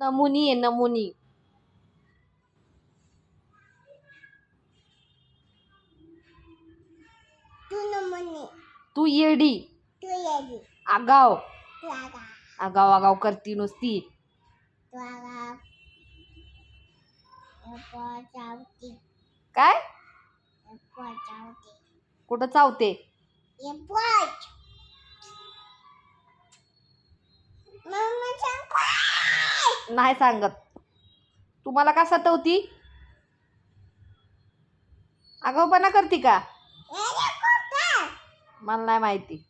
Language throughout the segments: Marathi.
नमुनी आहे नमुनी. तू नमने. तू येडी. तू येडी. आगाव. आगाव. आगाव करती नुसती. काय? कुठं चावते? नाही सांगत. तुम्हाला का सतवती? आगाऊपणा करती का? मला नाही माहिती.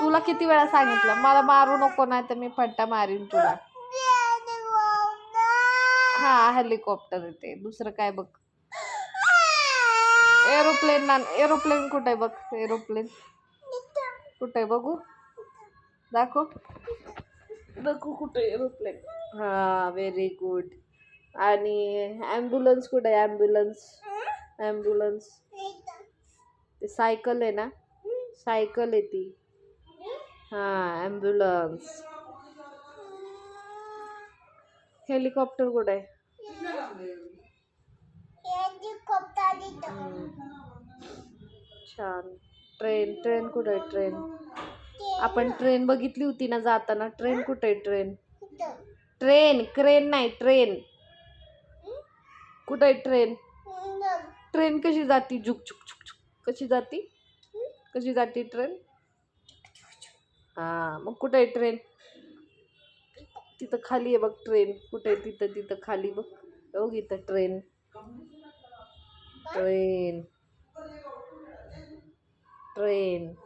तुला किती वेळा सांगितलं? मला मारू नको नाही तर मी फट्टा मारीन तुला. हा हेलिकॉप्टर येते. दुसरं काय बघ. एरोप्लेन ना एरोप्लेन कुठे आहे बघ? एरोप्लेन. कुठे बघू? दाखव. दाखव कुठे एरोप्लेन. हा व्हेरी गुड आणि ॲम्ब्युलन्स कुठे? आहे ॲम्ब्युलन्स ॲम्ब्युलन्स ते सायकल आहे ना? सायकल आहे ती. हा ॲम्ब्युलन्स हेलिकॉप्टर कुठे? आहे छान. ट्रेन ट्रेन कुठे आहे ट्रेन? आपण ट्रेन बघितली होती ना जाताना. ट्रेन कुठे आहे ट्रेन? ट्रेन क्रेन नाही ट्रेन. कुठे आहे ट्रेन? ट्रेन कशी जाती? झुक झुक झुक झुक. कशी जाती? कशी जाती ट्रेन? हां मग कुठे आहे ट्रेन? तिथं खाली आहे बघ ट्रेन. कुठे आहे तिथं? तिथं खाली बघ. बघ इथं ट्रेन. Train train.